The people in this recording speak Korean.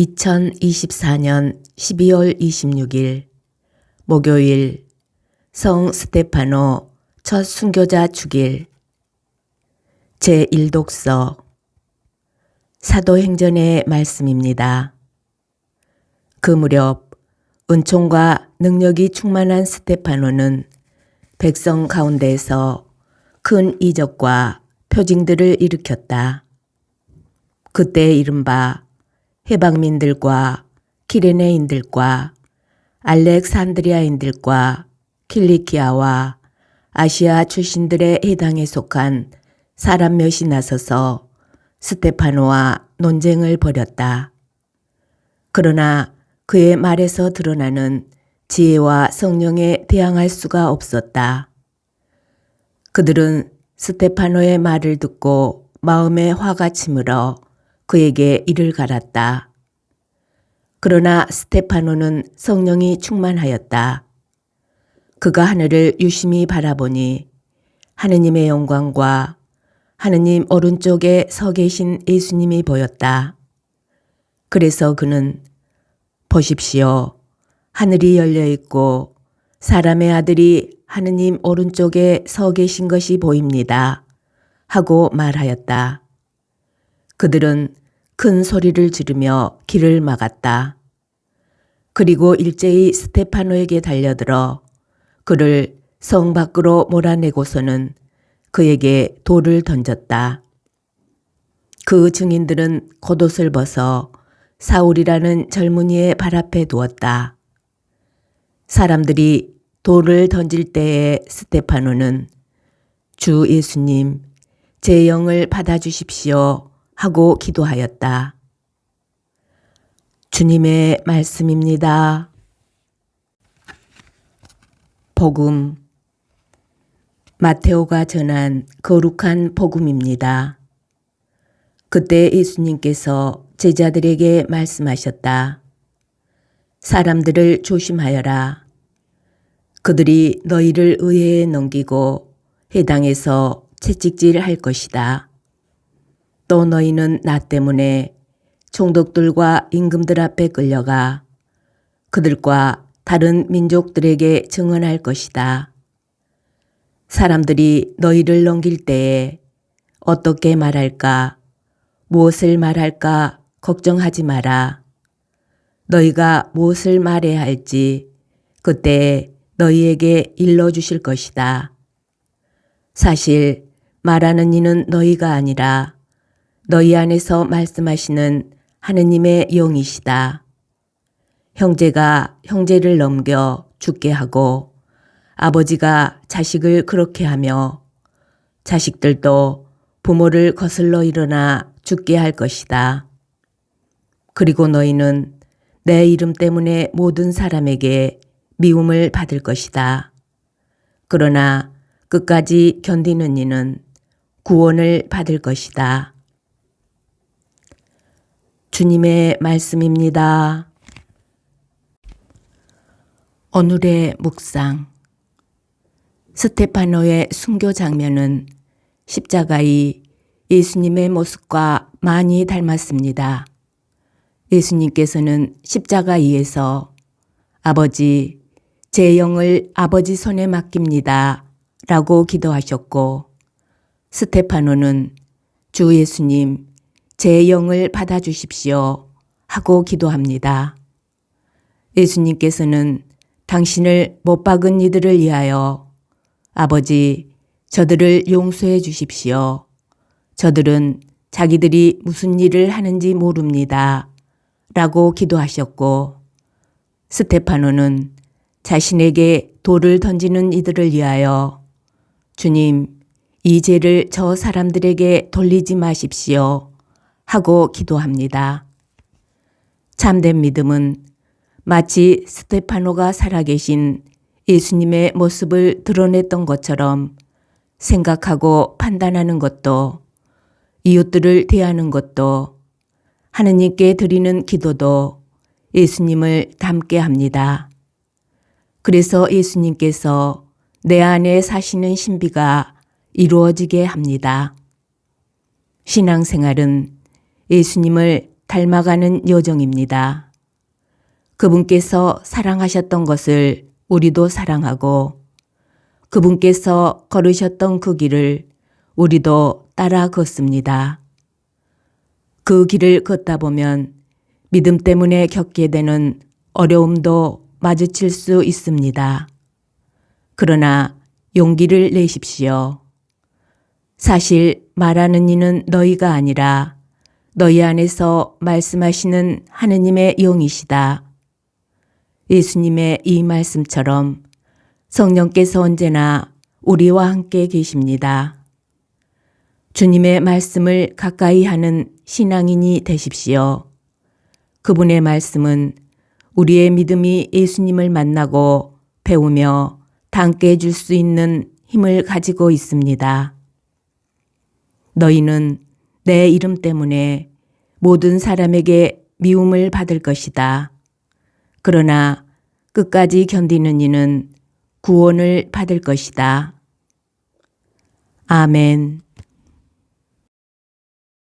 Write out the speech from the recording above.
2024년 12월 26일 목요일 성 스테파노 첫 순교자 축일 제1독서 사도행전의 말씀입니다. 그 무렵 은총과 능력이 충만한 스테파노는 백성 가운데에서 큰 이적과 표징들을 일으켰다. 그때 이른바 해방민들과 키레네인들과 알렉산드리아인들과 킬리키아와 아시아 출신들의 해당에 속한 사람 몇이 나서서 스테파노와 논쟁을 벌였다. 그러나 그의 말에서 드러나는 지혜와 성령에 대항할 수가 없었다. 그들은 스테파노의 말을 듣고 마음에 화가 치물어 그에게 이를 갈았다. 그러나 스테파노는 성령이 충만하였다. 그가 하늘을 유심히 바라보니 하느님의 영광과 하느님 오른쪽에 서 계신 예수님이 보였다. 그래서 그는 보십시오. 하늘이 열려 있고 사람의 아들이 하느님 오른쪽에 서 계신 것이 보입니다. 하고 말하였다. 그들은 큰 소리를 지르며 길을 막았다. 그리고 일제히 스테파노에게 달려들어 그를 성 밖으로 몰아내고서는 그에게 돌을 던졌다. 그 증인들은 겉옷을 벗어 사울이라는 젊은이의 발 앞에 두었다. 사람들이 돌을 던질 때에 스테파노는 주 예수님, 제 영을 받아주십시오 하고 기도하였다. 주님의 말씀입니다. 복음 마테오가 전한 거룩한 복음입니다. 그때 예수님께서 제자들에게 말씀하셨다. 사람들을 조심하여라. 그들이 너희를 의회에 넘기고 해당에서 채찍질 할 것이다. 또 너희는 나 때문에 총독들과 임금들 앞에 끌려가 그들과 다른 민족들에게 증언할 것이다. 사람들이 너희를 넘길 때에 어떻게 말할까, 무엇을 말할까 걱정하지 마라. 너희가 무엇을 말해야 할지 그때 너희에게 일러주실 것이다. 사실 말하는 이는 너희가 아니라 너희 안에서 말씀하시는 하느님의 영이시다. 형제가 형제를 넘겨 죽게 하고 아버지가 자식을 그렇게 하며 자식들도 부모를 거슬러 일어나 죽게 할 것이다. 그리고 너희는 내 이름 때문에 모든 사람에게 미움을 받을 것이다. 그러나 끝까지 견디는 이는 구원을 받을 것이다. 주님의 말씀입니다. 오늘의 묵상 스테파노의 순교 장면은 십자가의 예수님의 모습과 많이 닮았습니다. 예수님께서는 십자가 위에서 아버지, 제 영을 아버지 손에 맡깁니다. 라고 기도하셨고, 스테파노는 주 예수님, 제 영을 받아주십시오. 하고 기도합니다. 예수님께서는 당신을 못 박은 이들을 위하여 아버지, 저들을 용서해 주십시오. 저들은 자기들이 무슨 일을 하는지 모릅니다. 라고 기도하셨고, 스테파노는 자신에게 돌을 던지는 이들을 위하여 주님, 이 죄를 저 사람들에게 돌리지 마십시오. 하고 기도합니다. 참된 믿음은 마치 스테파노가 살아계신 예수님의 모습을 드러냈던 것처럼 생각하고 판단하는 것도 이웃들을 대하는 것도 하느님께 드리는 기도도 예수님을 닮게 합니다. 그래서 예수님께서 내 안에 사시는 신비가 이루어지게 합니다. 신앙생활은 예수님을 닮아가는 여정입니다. 그분께서 사랑하셨던 것을 우리도 사랑하고 그분께서 걸으셨던 그 길을 우리도 따라 걷습니다. 그 길을 걷다 보면 믿음 때문에 겪게 되는 어려움도 마주칠 수 있습니다. 그러나 용기를 내십시오. 사실 말하는 이는 너희가 아니라 너희 안에서 말씀하시는 하느님의 영이시다. 예수님의 이 말씀처럼 성령께서 언제나 우리와 함께 계십니다. 주님의 말씀을 가까이 하는 신앙인이 되십시오. 그분의 말씀은 우리의 믿음이 예수님을 만나고 배우며 담게 해줄 수 있는 힘을 가지고 있습니다. 너희는 내 이름 때문에 모든 사람에게 미움을 받을 것이다. 그러나 끝까지 견디는 이는 구원을 받을 것이다. 아멘.